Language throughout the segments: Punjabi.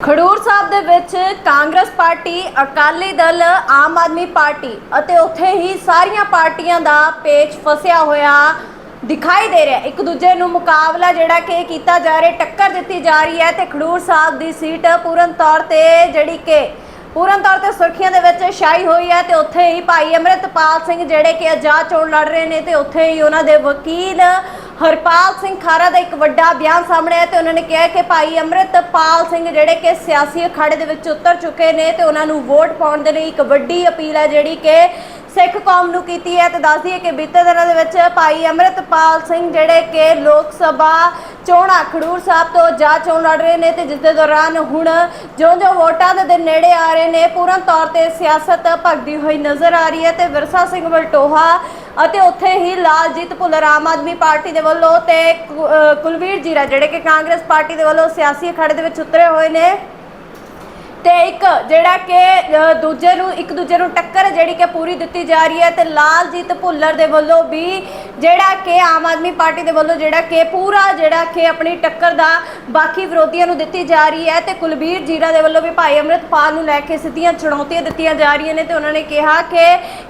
ਖਡੂਰ ਸਾਹਿਬ ਦੇ ਵਿੱਚ ਕਾਂਗਰਸ ਪਾਰਟੀ, ਅਕਾਲੀ ਦਲ, ਆਮ ਆਦਮੀ ਪਾਰਟੀ ਅਤੇ ਉੱਥੇ ਹੀ ਸਾਰੀਆਂ ਪਾਰਟੀਆਂ ਦਾ ਪੇਚ ਫਸਿਆ ਹੋਇਆ ਦਿਖਾਈ ਦੇ ਰਿਹਾ। ਇੱਕ ਦੂਜੇ ਨੂੰ ਮੁਕਾਬਲਾ ਜਿਹੜਾ ਕਿ ਕੀਤਾ ਜਾ ਰਿਹਾ, ਟੱਕਰ ਦਿੱਤੀ ਜਾ ਰਹੀ ਹੈ ਤੇ ਖਡੂਰ ਸਾਹਿਬ ਦੀ ਸੀਟ ਪੂਰਨ ਤੌਰ ਤੇ ਜਿਹੜੀ ਕਿ ਪੂਰਨ ਤੌਰ ਤੇ ਸੁਰਖੀਆਂ ਦੇ ਵਿੱਚ ਛਾਈ ਹੋਈ ਹੈ ਤੇ ਉੱਥੇ ਹੀ ਭਾਈ ਅਮਰਿਤਪਾਲ ਸਿੰਘ ਜਿਹੜੇ ਕਿ ਆਜ਼ਾਦ ਚੋਣ ਲੜ ਰਹੇ ਨੇ ਤੇ ਉੱਥੇ ਹੀ ਉਹਨਾਂ ਦੇ ਵਕੀਲ ਹਰਪਾਲ ਸਿੰਘ ਖਾਰਾ ਦਾ ਇੱਕ ਵੱਡਾ ਬਿਆਨ ਸਾਹਮਣੇ ਆਇਆ ਤੇ ਉਹਨਾਂ ਨੇ ਕਿਹਾ ਕਿ ਭਾਈ ਅਮਰਿਤਪਾਲ ਸਿੰਘ ਜਿਹੜੇ ਕਿ ਸਿਆਸੀ ਅਖਾੜੇ ਦੇ ਵਿੱਚ ਉਤਰ ਚੁੱਕੇ ਨੇ ਤੇ ਉਹਨਾਂ ਨੂੰ ਵੋਟ ਪਾਉਣ ਦੇ ਲਈ ਇੱਕ ਵੱਡੀ ਅਪੀਲ ਹੈ ਜਿਹੜੀ ਕਿ ਸਿੱਖ ਕੌਮ ਨੂੰ ਕੀਤੀ ਹੈ ਤੇ ਦੱਸਦੀ ਹੈ ਕਿ ਬੀਤੇ ਦਿਨਾਂ ਦੇ ਵਿੱਚ ਭਾਈ ਅਮਰਿਤਪਾਲ ਸਿੰਘ ਜਿਹੜੇ ਕਿ ਲੋਕ ਸਭਾ ਚੋਣਾਂ ਖਡੂਰ ਸਾਹਿਬ ਤੋਂ ਜਾ ਚੋਣ ਲੜ ਰਹੇ ਨੇ ਤੇ ਜਿਸ ਦੇ ਦੌਰਾਨ ਹੁਣ ਜਿਉਂ-ਜਿਉਂ ਵੋਟਾਂ ਦੇ ਦਿਨ ਨੇੜੇ ਆ ਰਹੇ ਨੇ, ਪੂਰਨ ਤੌਰ ਤੇ ਸਿਆਸਤ ਭਗਦੀ ਹੋਈ ਨਜ਼ਰ ਆ ਰਹੀ ਹੈ ਤੇ ਵਿਰਸਾ ਸਿੰਘ ਵਲਟੋਹਾ ਅਤੇ ਉੱਥੇ ਹੀ ਲਾਲਜੀਤ ਭੁੱਲਰ ਆਮ ਆਦਮੀ ਪਾਰਟੀ ਦੇ ਵੱਲੋਂ ਤੇ ਕੁਲਵੀਰ ਜੀਰਾ, ਜਿਹੜੇ ਕਿ ਕਾਂਗਰਸ ਪਾਰਟੀ ਦੇ ਵੱਲੋਂ ਸਿਆਸੀ ਅਖਾੜੇ ਦੇ ਵਿੱਚ ਉਤਰੇ ਹੋਏ ਨੇ, ਤੇ ਇੱਕ ਜਿਹੜਾ ਕਿ ਦੂਜੇ ਨੂੰ, ਇੱਕ ਦੂਜੇ ਨੂੰ ਟੱਕਰ ਜਿਹੜੀ ਕਿ ਪੂਰੀ ਦਿੱਤੀ ਜਾ ਰਹੀ ਹੈ ਤੇ ਲਾਲਜੀਤ ਭੁੱਲਰ ਦੇ ਵੱਲੋਂ ਵੀ ਜਿਹੜਾ ਕਿ ਆਮ ਆਦਮੀ ਪਾਰਟੀ ਦੇ ਵੱਲੋਂ ਜਿਹੜਾ ਕਿ ਪੂਰਾ ਜਿਹੜਾ ਕਿ ਆਪਣੀ ਟੱਕਰ ਦਾ ਬਾਕੀ ਵਿਰੋਧੀਆਂ ਨੂੰ ਦਿੱਤੀ ਜਾ ਰਹੀ ਹੈ ਤੇ ਕੁਲਬੀਰ ਜੀਰਾ ਦੇ ਵੱਲੋਂ ਵੀ ਭਾਈ ਅੰਮ੍ਰਿਤਪਾਲ ਨੂੰ ਲੈ ਕੇ ਸਿੱਧੀਆਂ ਚੁਣੌਤੀਆਂ ਦਿੱਤੀਆਂ ਜਾ ਰਹੀਆਂ ਨੇ ਤੇ ਉਹਨਾਂ ਨੇ ਕਿਹਾ ਕਿ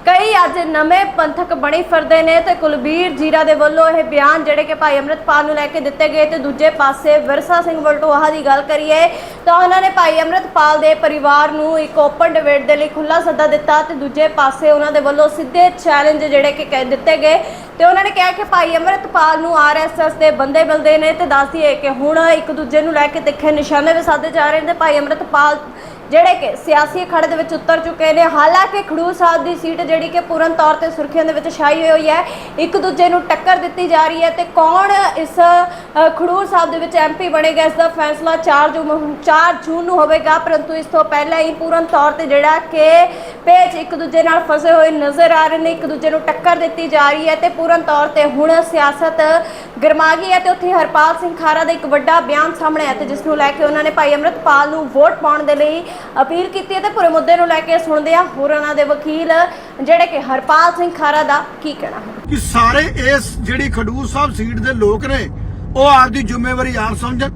ਕਈ ਅੱਜ ਨਵੇਂ ਪੰਥਕ ਬਣੇ ਫਿਰਦੇ ਨੇ ਤੇ ਕੁਲਬੀਰ ਜੀਰਾ ਦੇ ਵੱਲੋਂ ਇਹ ਬਿਆਨ ਜਿਹੜੇ ਕਿ ਭਾਈ ਅੰਮ੍ਰਿਤਪਾਲ ਨੂੰ ਲੈ ਕੇ ਦਿੱਤੇ ਗਏ ਤੇ ਦੂਜੇ ਪਾਸੇ ਵਿਰਸਾ ਸਿੰਘ ਵਲਟੋਹਾ ਦੀ ਗੱਲ ਕਰੀਏ ਤਾਂ ਉਹਨਾਂ ਨੇ ਭਾਈ ਅੰਮ੍ਰਿਤਪਾਲ ਦੇ ਪਰਿਵਾਰ ਨੂੰ ਇੱਕ ਓਪਨ ਡਿਬੇਟ ਦੇ ਲਈ ਖੁੱਲਾ ਸੱਦਾ ਦਿੱਤਾ ਤੇ ਦੂਜੇ ਪਾਸੇ ਉਹਨਾਂ ਦੇ ਵੱਲੋਂ ਸਿੱਧੇ ਚੈਲੰਜ ਜਿਹੜੇ ਕਿ ਕਹਿ ਦਿੱਤੇ ਗਏ ਤੇ ਉਹਨਾਂ ਨੇ ਕਿਹਾ ਕਿ ਭਾਈ ਅੰਮ੍ਰਿਤਪਾਲ ਨੂੰ ਆਰਐਸਐਸ ਦੇ ਬੰਦੇ ਮਿਲਦੇ ਨੇ ਤੇ ਦੱਸਦੀ ਹੈ ਕਿ ਹੁਣ ਇੱਕ ਦੂਜੇ ਨੂੰ ਲੈ ਕੇ ਤਿੱਖੇ ਨਿਸ਼ਾਨੇ ਵੀ ਸਾਧੇ ਜਾ ਰਹੇ ਨੇ। ਤੇ ਭਾਈ ਅੰਮ੍ਰਿਤਪਾਲ ਜਿਹੜੇ ਕਿ ਸਿਆਸੀ ਅਖਾੜੇ ਦੇ ਵਿੱਚ ਉਤਰ ਚੁੱਕੇ ਨੇ। ਹਾਲਾਂਕਿ ਖਡੂਰ ਸਾਹਿਬ ਦੀ ਸੀਟ ਜਿਹੜੀ ਕਿ ਪੂਰਨ ਤੌਰ ਤੇ ਸੁਰਖੀਆਂ ਦੇ ਵਿੱਚ ਛਾਈ ਹੋਈ ਹੈ, ਇੱਕ ਦੂਜੇ ਨੂੰ ਟੱਕਰ ਦਿੱਤੀ ਜਾ ਰਹੀ ਹੈ ਤੇ ਕੌਣ ਇਸ ਖਡੂਰ ਸਾਹਿਬ ਦੇ ਵਿੱਚ ਐਮਪੀ ਬਣੇਗਾ ਇਸ ਦਾ ਫੈਸਲਾ 4 ਜੂਨ 4 ਜੂਨ ਨੂੰ ਹੋਵੇਗਾ, ਪਰੰਤੂ ਇਸ ਤੋਂ ਪਹਿਲਾਂ ਹੀ ਪੂਰਨ ਤੌਰ ਤੇ ਜਿਹੜਾ ਕਿ ਪੇਚ ਇੱਕ ਦੂਜੇ ਨਾਲ ਫਸੇ ਹੋਏ ਨਜ਼ਰ ਆ ਰਹੇ ਨੇ, ਇੱਕ ਦੂਜੇ ਨੂੰ ਟੱਕਰ ਦਿੱਤੀ ਜਾ ਰਹੀ ਹੈ ਤੇ ਪੂਰਨ ਤੌਰ ਤੇ ਹੁਣ ਸਿਆਸਤ ਗਰਮਾ ਗਈ ਹੈ ਤੇ ਉੱਥੇ ਹਰਪਾਲ ਸਿੰਘ ਖਾਰਾ ਦਾ ਇੱਕ ਵੱਡਾ ਬਿਆਨ ਸਾਹਮਣੇ ਆਇਆ ਤੇ ਜਿਸ ਨੂੰ ਲੈ ਕੇ ਉਹਨਾਂ ਨੇ ਭਾਈ ਅੰਮ੍ਰਿਤਪਾਲ ਨੂੰ ਵੋਟ ਪਾਉਣ ਦੇ ਲਈ ਅਪੀਲ ਕੀਤੀ ਹੈ ਤੇ ਪੂਰੇ ਮੁੱਦੇ ਨੂੰ ਲੈ ਕੇ ਸੁਣਦੇ ਆ ਹੋਰ ਉਹਨਾਂ ਦੇ ਵਕੀਲ, ਜਿਹੜੇ ਕਿ ਹਰਪਾਲ ਸਿੰਘ ਖਾਰਾ ਦਾ ਕੀ ਕਹਿਣਾ ਹੈ। ਕਿ ਸਾਰੇ ਇਸ ਜਿਹੜੀ ਖਡੂਰ ਸਾਹਿਬ ਸੀਟ ਦੇ ਲੋਕ ਨੇ, ਉਹ ਆਪਦੀ ਜ਼ਿੰਮੇਵਾਰੀ ਆਪ ਸਮਝਣ।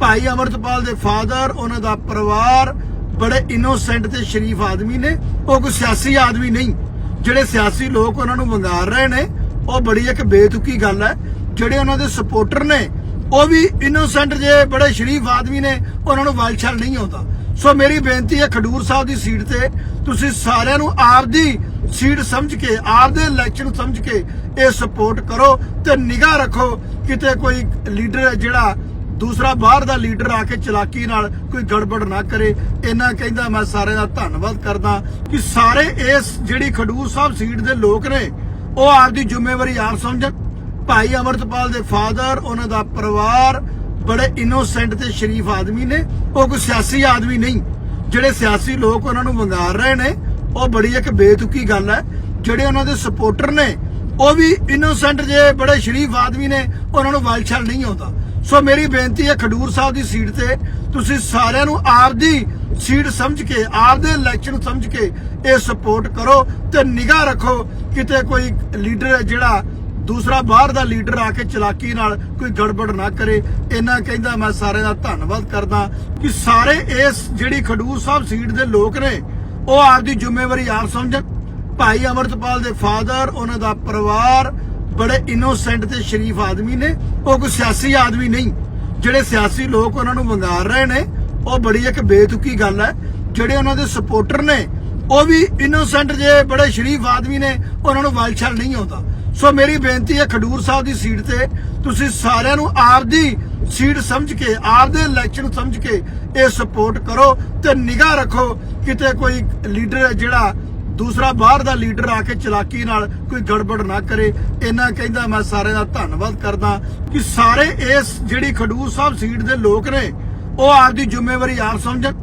ਭਾਈ ਅਮਰਤਪਾਲ ਦੇ ਫਾਦਰ, ਉਹਨਾਂ ਦਾ ਪਰਿਵਾਰ ਬੜੇ ਇਨੋਸੈਂਟ ਤੇ ਸ਼ਰੀਫ ਆਦਮੀ ਨੇ। ਉਹ ਕੋਈ ਸਿਆਸੀ ਆਦਮੀ ਨਹੀਂ। ਜਿਹੜੇ ਸਿਆਸੀ ਲੋਕ ਉਹਨਾਂ ਨੂੰ ਵੰਗਾਰ ਰਹੇ ਨੇ, ਉਹ ਬੜੀ ਇੱਕ ਬੇਤੁਕੀ ਗੱਲ ਹੈ। ਜਿਹੜੇ ਉਹਨਾਂ ਦੇ ਸਪੋਰਟਰ ਨੇ, ਉਹ ਵੀ ਇਨੋਸੈਂਟ ਜੇ ਬੜੇ ਸ਼ਰੀਫ ਆਦਮੀ ਨੇ, ਉਹਨਾਂ ਨੂੰ ਵਾਲਛਲ ਨਹੀਂ ਆਉਂਦਾ। ਸੋ ਮੇਰੀ ਬੇਨਤੀ ਹੈ ਖਡੂਰ ਸਾਹਿਬ ਦੀ ਸੀਟ ਤੇ, ਤੁਸੀਂ ਸਾਰਿਆਂ ਨੂੰ ਆਪਦੀ ਸੀਟ ਸਮਝ ਕੇ, ਆਪਦੇ ਇਲੈਕਸ਼ਨ ਸਮਝ ਕੇ ਇਹ ਸਪੋਰਟ ਕਰੋ ਤੇ ਨਿਗਾਹ ਰੱਖੋ, ਕਿਤੇ ਕੋਈ ਲੀਡਰ ਹੈ ਜਿਹੜਾ ਦੂਸਰਾ ਬਾਹਰ ਦਾ ਲੀਡਰ ਆ ਕੇ ਚਲਾਕੀ ਨਾਲ ਕੋਈ ਗੜਬੜ ਨਾ ਕਰੇ। ਇਹਨਾਂ ਕਹਿੰਦਾ ਮੈਂ ਸਾਰਿਆਂ ਦਾ ਧੰਨਵਾਦ ਕਰਦਾ ਕਿ ਸਾਰੇ ਇਸ ਜਿਹੜੀ ਖਡੂਰ ਸਾਹਿਬ ਸੀਟ ਦੇ ਲੋਕ ਨੇ, ਉਹ ਆਪਦੀ ਜ਼ਿੰਮੇਵਾਰੀ ਆਪ ਸਮਝਣ ਭਾਈ ਅਮਰਤਪਾਲ ਦੇ ਫਾਦਰ, ਉਹਨਾਂ ਦਾ ਪਰਿਵਾਰ, ਬੜੇ ਇਨੋਸੈਂਟ ਤੇ ਸ਼ਰੀਫ ਆਦਮੀ ਨੇ। ਉਹ ਕੋਈ ਸਿਆਸੀ ਆਦਮੀ ਨਹੀਂ। ਜਿਹੜੇ ਸਿਆਸੀ ਲੋਕ ਉਹਨਾਂ ਨੂੰ ਵੰਗਾਰ ਰਹੇ ਨੇ, ਉਹ ਬੜੀ ਇੱਕ ਬੇਤੁਕੀ ਗੱਲ ਹੈ। ਜਿਹੜੇ ਉਹਨਾਂ ਦੇ ਸਪੋਰਟਰ ਨੇ, ਉਹ ਵੀ ਇਨੋਸੈਂਟ ਜੇ, ਬੜੇ ਸ਼ਰੀਫ ਆਦਮੀ ਨੇ, ਉਹਨਾਂ ਨੂੰ ਵਾਲਛਲ ਨਹੀਂ ਆਉਂਦਾ। ਸੋ ਮੇਰੀ ਬੇਨਤੀ ਹੈ ਖਡੂਰ ਸਾਹਿਬ ਦੀ ਸੀਟ ਤੇ, ਤੁਸੀਂ ਸਾਰਿਆਂ ਨੂੰ ਆਪਦੀ ਸੀਟ ਸਮਝ ਕੇ, ਆਪਦੇ ਇਲੈਕਸ਼ਨ ਸਮਝ ਕੇ ਇਹ ਸਪੋਰਟ ਕਰੋ ਤੇ ਨਿਗਾਹ ਰੱਖੋ, ਕਿਤੇ ਕੋਈ ਲੀਡਰ ਹੈ ਜਿਹੜਾ ਦੂਸਰਾ ਬਾਹਰ ਦਾ ਲੀਡਰ ਆ ਕੇ ਚਲਾਕੀ ਨਾਲ ਕੋਈ ਗੜਬੜ ਨਾ ਕਰੇ ਇਹਨਾਂ ਕਹਿੰਦਾ ਮੈਂ ਸਾਰਿਆਂ ਦਾ ਧੰਨਵਾਦ ਕਰਦਾ ਕਿ ਸਾਰੇ ਇਸ ਜਿਹੜੀ ਖਡੂਰ ਸਾਹਿਬ ਸੀਟ ਦੇ ਲੋਕ ਨੇ, ਉਹ ਆਪਦੀ ਜ਼ਿੰਮੇਵਾਰੀ ਆਪ ਸਮਝਣ। ਭਾਈ ਅਮਰਤਪਾਲ ਦੇ ਫਾਦਰ, ਉਹਨਾਂ ਦਾ ਪਰਿਵਾਰ, ਬੜੇ ਇਨੋਸੈਂਟ ਤੇ ਸ਼ਰੀਫ ਆਦਮੀ ਨੇ, ਉਹ ਕੋਈ ਸਿਆਸੀ ਆਦਮੀ ਨਹੀਂ। ਜਿਹੜੇ ਸਿਆਸੀ ਲੋਕ ਉਹਨਾਂ ਨੂੰ ਵੰਗਾਰ ਰਹੇ ਨੇ, ਉਹ ਬੜੀ ਇੱਕ ਬੇਤੁਕੀ ਗੱਲ ਹੈ। ਜਿਹੜੇ ਉਹਨਾਂ ਦੇ ਸਪੋਰਟਰ ਨੇ ਉਹ ਵੀ ਇਨੋਸੈਂਟ ਜੇ, ਬੜੇ ਸ਼ਰੀਫ ਆਦਮੀ ਨੇ, ਉਹਨਾਂ ਨੂੰ ਵਾਲਛਲ ਨਹੀਂ ਆਉਂਦਾ। ਸੋ ਮੇਰੀ ਬੇਨਤੀ ਹੈ ਖਡੂਰ ਸਾਹਿਬ ਦੀ ਸੀਟ ਤੇ, ਤੁਸੀਂ ਸਾਰਿਆਂ ਨੂੰ ਆਪਦੀ ਸੀਟ ਸਮਝ ਕੇ, ਆਪਦੇ ਇਲੈਕਸ਼ਨ ਸਮਝ ਕੇ ਇਹ ਸਪੋਰਟ ਕਰੋ ਤੇ ਨਿਗਾਹ ਰੱਖੋ, ਕਿਤੇ ਕੋਈ ਲੀਡਰ ਜਿਹੜਾ ਦੂਸਰਾ ਬਾਹਰ ਦਾ ਲੀਡਰ ਆ ਕੇ ਚਲਾਕੀ ਨਾਲ ਕੋਈ ਗੜਬੜ ਨਾ ਕਰੇ ਇਹਨਾਂ ਕਹਿੰਦਾ ਮੈਂ ਸਾਰਿਆਂ ਦਾ ਧੰਨਵਾਦ ਕਰਦਾ ਕਿ ਸਾਰੇ ਇਸ ਜਿਹੜੀ ਖਡੂਰ ਸਾਹਿਬ ਸੀਟ ਦੇ ਲੋਕ ਨੇ, ਉਹ ਆਪਦੀ ਜ਼ਿੰਮੇਵਾਰੀ ਆਪ ਸਮਝਣ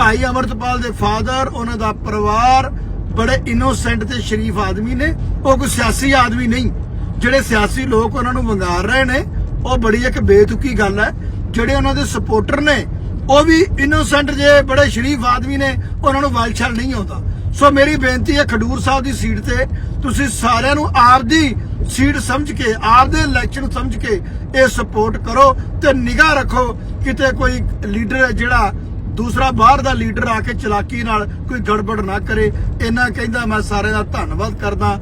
ਭਾਈ ਅਮਰਤਪਾਲ ਦੇ ਫਾਦਰ, ਉਹਨਾਂ ਦਾ ਪਰਿਵਾਰ, ਬੜੇ ਇਨੋਸੈਂਟ ਤੇ ਸ਼ਰੀਫ ਆਦਮੀ ਨੇ। ਉਹ ਕੋਈ ਸਿਆਸੀ ਆਦਮੀ ਨਹੀਂ। ਜਿਹੜੇ ਸਿਆਸੀ ਲੋਕ ਉਹਨਾਂ ਨੂੰ ਵੰਗਾਰ ਰਹੇ ਨੇ, ਉਹ ਬੜੀ ਇੱਕ ਬੇਤੁਕੀ ਗੱਲ ਹੈ। ਜਿਹੜੇ ਉਹਨਾਂ ਦੇ ਸਪੋਰਟਰ ਨੇ, ਉਹ ਵੀ ਇਨੋਸੈਂਟ ਜੇ, ਬੜੇ ਸ਼ਰੀਫ ਆਦਮੀ ਨੇ, ਉਹਨਾਂ ਨੂੰ ਵਾਲਛਲ ਨਹੀਂ ਆਉਂਦਾ। ਸੋ ਮੇਰੀ ਬੇਨਤੀ ਹੈ ਖਡੂਰ ਸਾਹਿਬ ਦੀ ਸੀਟ ਤੇ, ਤੁਸੀਂ ਸਾਰਿਆਂ ਨੂੰ ਆਪਦੀ ਸੀਟ ਸਮਝ ਕੇ, ਆਪਦੇ ਇਲੈਕਸ਼ਨ ਸਮਝ ਕੇ ਇਹ ਸਪੋਰਟ ਕਰੋ ਤੇ ਨਿਗਾਹ ਰੱਖੋ ਕਿਤੇ ਕੋਈ ਲੀਡਰ ਹੈ ਜਿਹੜਾ ਦੂਸਰਾ ਬਾਹਰ ਦਾ ਲੀਡਰ ਆ ਕੇ ਚਲਾਕੀ ਨਾਲ ਕੋਈ ਗੜਬੜ ਨਾ ਕਰੇ। ਇਹਨਾਂ ਕਹਿੰਦਾ ਮੈਂ ਸਾਰਿਆਂ ਦਾ ਧੰਨਵਾਦ ਕਰਦਾ।